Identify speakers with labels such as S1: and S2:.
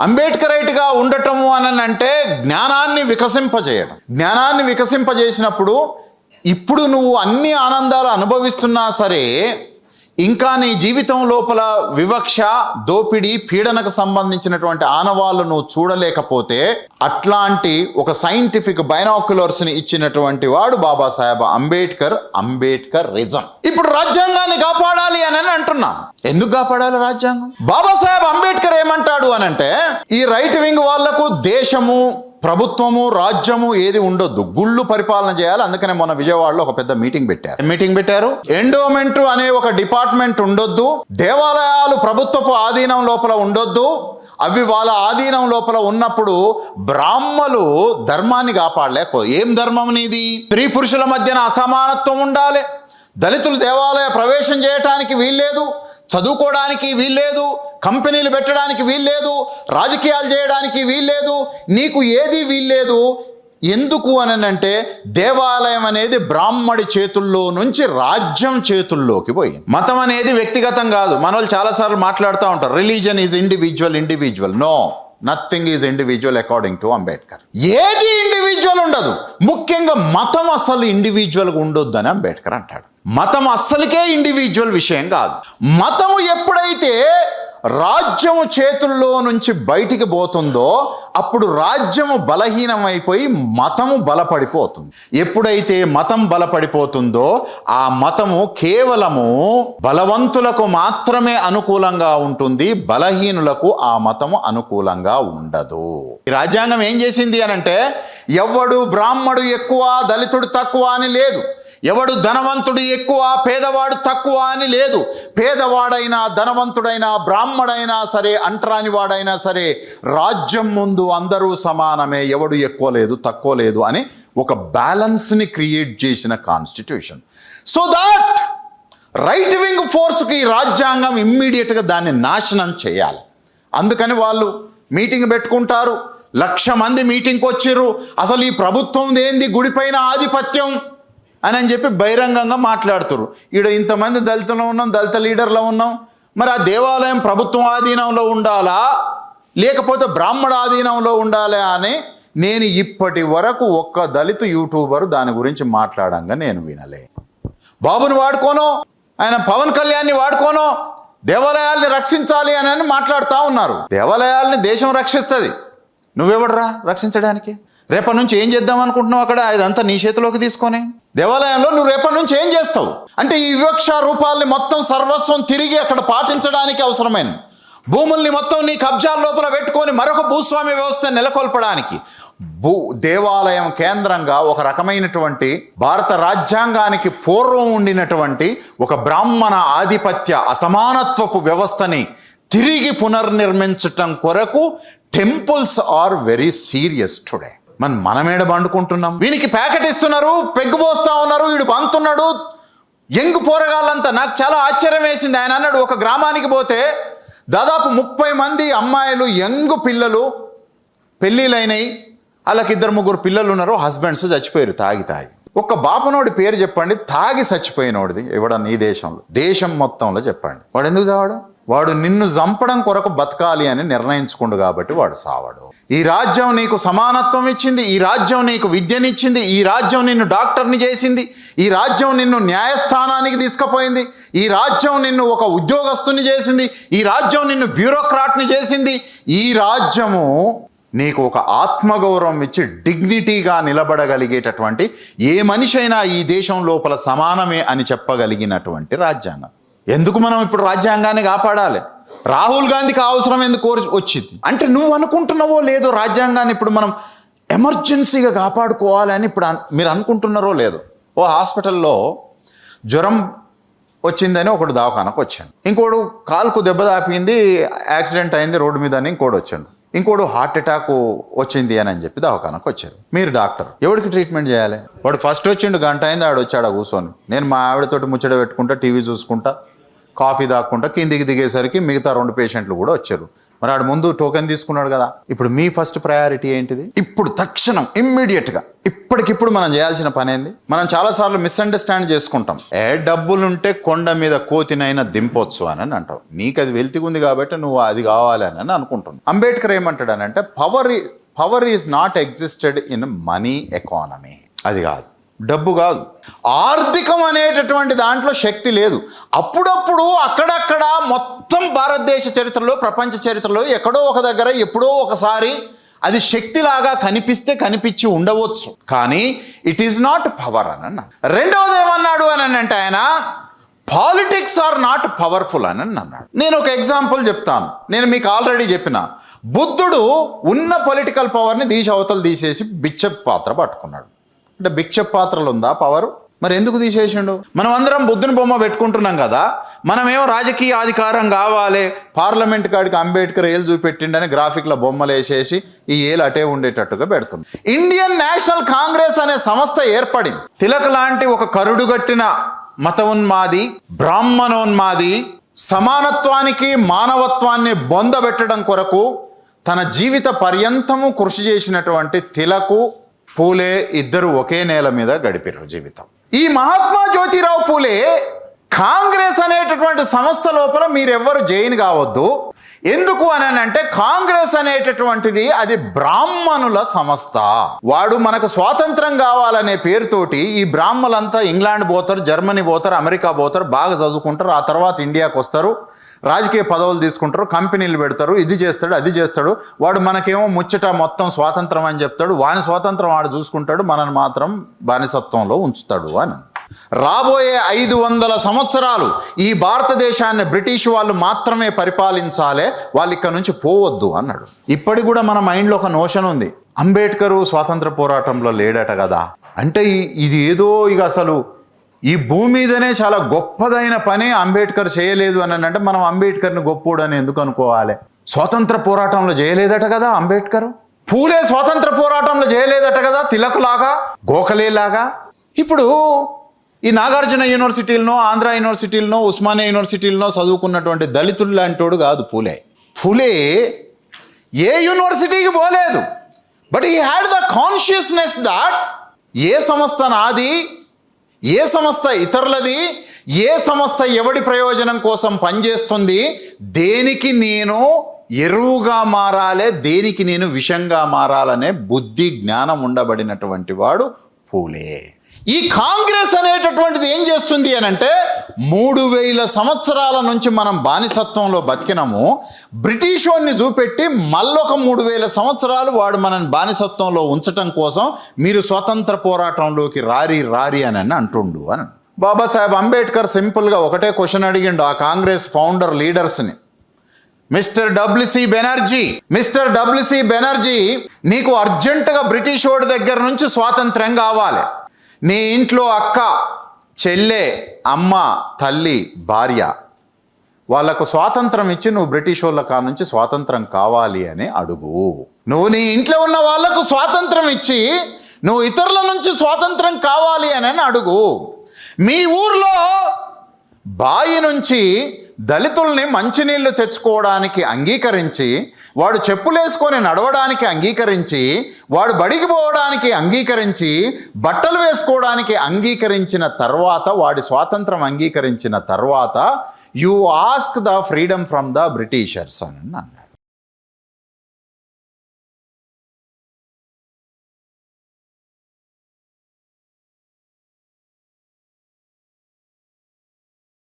S1: అంబేద్కరైట్గా ఉండటము అని అంటే జ్ఞానాన్ని వికసింపజేయడం. జ్ఞానాన్ని వికసింపజేసినప్పుడు ఇప్పుడు నువ్వు అన్ని ఆనందాలు అనుభవిస్తున్నా సరే ఇంకా నీ జీవితం లోపల వివక్ష దోపిడీ పీడనకు సంబంధించినటువంటి ఆనవాళ్ళు నువ్వు చూడలేకపోతే అట్లాంటి ఒక సైంటిఫిక్ బైనాక్యులర్స్ని ఇచ్చినటువంటి వాడు బాబాసాహెబ్ అంబేద్కర్ అంబేద్కర్ రిజం. ఇప్పుడు రాజ్యాంగాన్ని కాపాడాలి అని అంటున్నా. ఎందుకు కాపాడాలి రాజ్యాంగం? బాబాసాహెబ్ అంబేద్కర్ ఏమంటాడు అని అంటే ఈ రైట్ వింగ్ వాళ్ళకు దేశము ప్రభుత్వము రాజ్యము ఏది ఉండొద్దు. గుళ్ళు పరిపాలన చేయాలి. అందుకనే మొన్న విజయవాడలో ఒక పెద్ద మీటింగ్ పెట్టారు. మీటింగ్ పెట్టారు? ఎండోమెంట్ అనే ఒక డిపార్ట్మెంట్ ఉండొద్దు. దేవాలయాలు ప్రభుత్వపు ఆధీనం లోపల ఉండొద్దు. అవి వాళ్ళ ఆధీనం లోపల ఉన్నప్పుడు బ్రాహ్మలు ధర్మాన్ని కాపాడలేకపో ఏం ధర్మం నీది? స్త్రీ పురుషుల మధ్యన అసమానత్వం ఉండాలి. దళితులు దేవాలయ ప్రవేశం చేయటానికి వీల్లేదు. చదువుకోవడానికి వీల్లేదు. కంపెనీలు పెట్టడానికి వీల్లేదు రాజకీయాలు చేయడానికి వీల్లేదు నీకు ఏది వీల్లేదు ఎందుకు అని అంటే దేవాలయం అనేది బ్రాహ్మడి చేతుల్లో నుంచి రాజ్యం చేతుల్లోకి పోయింది. మతం అనేది వ్యక్తిగతం కాదు. మన వాళ్ళు చాలాసార్లు మాట్లాడుతూ ఉంటారు religion is individual individual no nothing is individual according to Ambedkar ఏది ఇండివిజువల్ ఉండదు. ముఖ్యంగా మతం అసలు ఇండివిజువల్గా ఉండొద్దు అని అంబేద్కర్ అంటాడు. మతం అస్సలకే ఇండివిజువల్ విషయం కాదు. మతము ఎప్పుడైతే రాజ్యము చేతుల్లో నుంచి బయటికి పోతుందో అప్పుడు రాజ్యము బలహీనమైపోయి మతము బలపడిపోతుంది. ఎప్పుడైతే మతం బలపడిపోతుందో ఆ మతము కేవలము బలవంతులకు మాత్రమే అనుకూలంగా ఉంటుంది బలహీనులకు ఆ మతము అనుకూలంగా ఉండదు. ఈ రాజ్యాంగం ఏం చేసింది అని అంటే ఎవడు బ్రాహ్మడు ఎక్కువ దళితుడు తక్కువ అని లేదు. ఎవడు ధనవంతుడు ఎక్కువ పేదవాడు తక్కువ అని లేదు. పేదవాడైనా ధనవంతుడైనా బ్రాహ్మడైనా సరే అంటరాని వాడైనా సరే రాజ్యం ముందు అందరూ సమానమే ఎవడు ఎక్కువ లేదు తక్కువ లేదు అని ఒక బ్యాలెన్స్ని క్రియేట్ చేసిన constitution. So that right wing ఫోర్స్కి రాజ్యాంగం ఇమ్మీడియట్గా దాన్ని నాశనం చేయాలి. అందుకని వాళ్ళు మీటింగ్ పెట్టుకుంటారు. లక్ష మంది మీటింగ్కి వచ్చిర్రు అసలు ఈ ప్రభుత్వం ఏంది? గుడిపైన ఆధిపత్యం. అని అని చెప్పి బహిరంగంగా మాట్లాడుతురు ఈడ ఇంతమంది దళితులు ఉన్నాం దళిత లీడర్లో ఉన్నాం. మరి ఆ దేవాలయం ప్రభుత్వం ఆధీనంలో ఉండాలా? లేకపోతే బ్రాహ్మణ ఆధీనంలో ఉండాలా అని నేను ఇప్పటి వరకు ఒక్క దళిత యూట్యూబర్ దాని గురించి మాట్లాడంగా నేను వినలే. బాబుని వాడుకోను ఆయన పవన్ కళ్యాణ్ని వాడుకోను దేవాలయాల్ని రక్షించాలి అని అని మాట్లాడుతూ ఉన్నారు. దేవాలయాల్ని దేశం రక్షిస్తుంది. నువ్వెవడరా రక్షించడానికి? రేపటి నుంచి ఏం చేద్దాం అనుకుంటున్నావు అక్కడ? ఇదంతా నీ చేతిలోకి తీసుకొని? దేవాలయంలో నువ్వు రేపటి నుంచి ఏం చేస్తావు? అంటే ఈ వివక్ష రూపాల్ని మొత్తం సర్వస్వం తిరిగి అక్కడ పాటించడానికి అవసరమైన. భూముల్ని మొత్తం నీ కబ్జాల లోపల పెట్టుకొని మరొక భూస్వామ్య వ్యవస్థ నెలకొల్పడానికి భూ దేవాలయం కేంద్రంగా ఒక రకమైనటువంటి భారత రాజ్యాంగానికి పూర్వం ఉండినటువంటి ఒక బ్రాహ్మణ ఆధిపత్య అసమానత్వపు వ్యవస్థని తిరిగి పునర్నిర్మించటం కొరకు temples are very serious today. మన మనమేడ పండుకుంటున్నాం వీనికి ప్యాకెట్ ఇస్తున్నారు పెగ్గు పోస్తా ఉన్నారు వీడు బంతున్నాడు యంగ్ పోరగాళ్ళంతా నాకు చాలా ఆశ్చర్యం వేసింది. ఆయన అన్నాడు ఒక గ్రామానికి పోతే దాదాపు ముప్పై మంది అమ్మాయిలు యంగ్ పిల్లలు పెళ్ళిళ్ళైనాయి. వాళ్ళకి ఇద్దరు ముగ్గురు పిల్లలు ఉన్నారు హస్బెండ్స్ చచ్చిపోయారు తాగి తాగి. ఒక్క బాపనోడి పేరు చెప్పండి తాగి చచ్చిపోయినోడిది. ఎవడన్నా ఈ దేశంలో. దేశం మొత్తంలో చెప్పండి. వాడు ఎందుకు చావాడు వాడు నిన్ను చంపడం కొరకు బతకాలి అని నిర్ణయించుకుండు కాబట్టి వాడు సావాడు. ఈ రాజ్యం నీకు సమానత్వం ఇచ్చింది ఈ రాజ్యం నీకు విద్యనిచ్చింది ఈ రాజ్యం నిన్ను డాక్టర్ని చేసింది ఈ రాజ్యం నిన్ను న్యాయస్థానానికి తీసుకుపోయింది ఈ రాజ్యం నిన్ను ఒక ఉద్యోగస్తుని చేసింది ఈ రాజ్యం నిన్ను బ్యూరోక్రాట్ని చేసింది. ఈ రాజ్యము నీకు ఒక ఆత్మగౌరవం ఇచ్చి డిగ్నిటీగా నిలబడగలిగేటటువంటి ఏ మనిషి అయినా ఈ దేశం లోపల సమానమే అని చెప్పగలిగినటువంటి రాజ్యాంగం. ఎందుకు మనం ఇప్పుడు రాజ్యాంగాన్ని కాపాడాలి? రాహుల్ గాంధీకి అవసరం ఎందుకు కోరి- వచ్చింది? అంటే నువ్వు అనుకుంటున్నావో లేదో రాజ్యాంగాన్ని ఇప్పుడు మనం ఎమర్జెన్సీగా కాపాడుకోవాలని ఇప్పుడు మీరు అనుకుంటున్నారో లేదో. ఓ హాస్పిటల్లో జ్వరం వచ్చిందని ఒకడు దవాఖానకు వచ్చాడు. ఇంకోడు కాలుకు దెబ్బ తాపింది యాక్సిడెంట్ అయింది రోడ్డు మీద అని ఇంకోడు వచ్చాడు. ఇంకోడు హార్ట్ అటాక్ వచ్చింది అని అని చెప్పి దవాఖానకు వచ్చారు మీరు డాక్టర్ ఎవడికి ట్రీట్మెంట్ చేయాలి? వాడు ఫస్ట్ వచ్చిండు గంట అయింది ఆడు వచ్చాడు కూర్చొని. నేను మా ఆవిడతోటి ముచ్చట పెట్టుకుంటా టీవీ చూసుకుంటా కాఫీ దాక్కుండా కిందికి దిగేసరికి మిగతా రెండు పేషెంట్లు కూడా వచ్చారు. మరి ఆడు ముందు టోకెన్ తీసుకున్నాడు కదా. ఇప్పుడు మీ ఫస్ట్ ప్రయారిటీ ఏంటిది? ఇప్పుడు తక్షణం ఇమ్మీడియట్గా ఇప్పటికిప్పుడు మనం చేయాల్సిన పని ఏంది? మనం చాలాసార్లు మిస్అండర్స్టాండ్ చేసుకుంటాం. ఏ డబ్బులుంటే కొండ మీద కోతినైనా దింపొచ్చు అని అని అంటావు. నీకు అది వెళ్తి ఉంది కాబట్టి నువ్వు అది కావాలని అని అనుకుంటున్నావు. Ambedkar ఏమంటాడనంటే power power is not existed in money economy అది కాదు. డబ్బు కాదు. ఆర్థికం అనేటటువంటి దాంట్లో శక్తి లేదు. అప్పుడప్పుడు అక్కడక్కడ మొత్తం భారతదేశ చరిత్రలో ప్రపంచ చరిత్రలో ఎక్కడో ఒక దగ్గర ఎప్పుడో ఒకసారి అది శక్తిలాగా కనిపిస్తే కనిపించి ఉండవచ్చు. కానీ ఇట్ ఈజ్ నాట్ పవర్ అని అన్న రెండవది ఏమన్నాడు అని అంటే ఆయన పాలిటిక్స్ ఆర్ నాట్ పవర్ఫుల్ అని అన్నాడు. నేను ఒక ఎగ్జాంపుల్ చెప్తాను. నేను మీకు ఆల్రెడీ చెప్పిన. బుద్ధుడు ఉన్న పొలిటికల్ పవర్ని దీశ అవతలు తీసేసి బిచ్చ పాత్ర పట్టుకున్నాడు. అంటే భిక్ష పాత్రలు ఉందా పవర్? మరి ఎందుకు తీసేసిండు? మనం అందరం బుద్ధుని బొమ్మ పెట్టుకుంటున్నాం కదా మనమేమో రాజకీయ అధికారం కావాలి పార్లమెంట్ కాడికి అంబేద్కర్ ఏలు చూపెట్టిండని గ్రాఫిక్ల బొమ్మలు వేసేసి ఈ ఏలు అటే ఉండేటట్టుగా పెడుతుంది ఇండియన్ నేషనల్ కాంగ్రెస్ అనే సంస్థ ఏర్పడింది. తిలక్ లాంటి ఒక కరుడుగట్టిన మతోన్మాది బ్రాహ్మణోన్మాది సమానత్వానికి మానవత్వాన్ని బొందబెట్టడం కొరకు తన జీవిత పర్యంతము కృషి చేసినటువంటి తిలకు పూలే ఇద్దరు ఒకే నేల మీద గడిపారు జీవితం. ఈ మహాత్మా జ్యోతిరావు పూలే కాంగ్రెస్ అనేటటువంటి సంస్థ లోపల మీరెవ్వరు జైన్ కావద్దు. ఎందుకు అని అంటే కాంగ్రెస్ అనేటటువంటిది అది బ్రాహ్మణుల సంస్థ. వాడు మనకు స్వాతంత్రం కావాలనే పేరుతోటి ఈ బ్రాహ్మలంతా ఇంగ్లాండ్ పోతారు జర్మనీ పోతారు అమెరికా పోతారు బాగా చదువుకుంటారు ఆ తర్వాత ఇండియాకు వస్తారు రాజకీయ పదవులు తీసుకుంటారు కంపెనీలు పెడతారు ఇది చేస్తాడు అది చేస్తాడు. వాడు మనకేమో ముచ్చట మొత్తం స్వాతంత్రం అని చెప్తాడు. వాని స్వాతంత్రం వాడు చూసుకుంటాడు మనల్ని మాత్రం బానిసత్వంలో ఉంచుతాడు అని. రాబోయే ఐదు వందల సంవత్సరాలు ఈ భారతదేశాన్ని బ్రిటిష్ వాళ్ళు మాత్రమే పరిపాలించాలే వాళ్ళు ఇక్కడ నుంచి పోవద్దు అన్నాడు. ఇప్పటికి కూడా మన మైండ్లో ఒక నోషన్ ఉంది. అంబేద్కరు స్వాతంత్ర పోరాటంలో లేడట కదా. అంటే ఇది ఏదో ఇక అసలు ఈ భూమి మీదనే చాలా గొప్పదైన పని అంబేద్కర్ చేయలేదు అని అంటే మనం అంబేద్కర్ని గొప్పోడు అని ఎందుకు అనుకోవాలి? స్వాతంత్ర పోరాటంలో చేయలేదట కదా అంబేద్కర్? పూలే స్వాతంత్ర పోరాటంలో చేయలేదట కదా తిలకులాగా గోఖలేలాగా? ఇప్పుడు ఈ నాగార్జున యూనివర్సిటీలనో ఆంధ్ర యూనివర్సిటీలనో ఉస్మానియా యూనివర్సిటీలనో చదువుకున్నటువంటి దళితుడు లాంటోడు కాదు పూలే. పూలే ఏ యూనివర్సిటీకి పోలేదు. But he had the consciousness that ఏ సంస్థ నాది ఏ సంస్థ ఇతరులది ఏ సంస్థ ఎవడి ప్రయోజనం కోసం పనిచేస్తుంది దేనికి నేను ఎరువుగా మారాలే దేనికి నేను విషంగా మారాలనే బుద్ధి జ్ఞానం ఉండబడినటువంటి వాడు పూలే. ఈ కాంగ్రెస్ అనేటటువంటిది ఏం చేస్తుంది అని అంటే మూడు వేల సంవత్సరాల నుంచి మనం బానిసత్వంలో బతికినాము. బ్రిటిష్ వాడిని చూపెట్టి మళ్ళొక మూడు వేల సంవత్సరాలు వాడు మనని బానిసత్వంలో ఉంచటం కోసం మీరు స్వతంత్ర పోరాటంలోకి రారి రారి అని అంటుండు అని. బాబాసాహెబ్ అంబేద్కర్ సింపుల్గా ఒకటే క్వశ్చన్ అడిగిండు ఆ Congress founder లీడర్స్ని. Mister W C Banerjee mister W C Banerjee నీకు అర్జెంటుగా బ్రిటిష్ వాడి దగ్గర నుంచి స్వాతంత్రం కావాలి. నీ ఇంట్లో అక్క చెల్లె అమ్మ తల్లి భార్య వాళ్ళకు స్వాతంత్రం ఇచ్చి నువ్వు బ్రిటిష్ వాళ్ళ కా నుంచి స్వాతంత్రం కావాలి అని అడుగు. నువ్వు నీ ఇంట్లో ఉన్న వాళ్ళకు స్వాతంత్రం ఇచ్చి నువ్వు ఇతరుల నుంచి స్వాతంత్రం కావాలి అని అని అడుగు. మీ ఊర్లో బాయి నుంచి దళితుల్ని మంచినీళ్ళు తెచ్చుకోవడానికి అంగీకరించి వాడు చెప్పులేసుకొని నడవడానికి అంగీకరించి వాడు బడికి పోవడానికి అంగీకరించి బట్టలు వేసుకోవడానికి అంగీకరించిన తర్వాత వాడి స్వాతంత్రం అంగీకరించిన తర్వాత you ask the freedom from the Britishers అని అన్నాడు.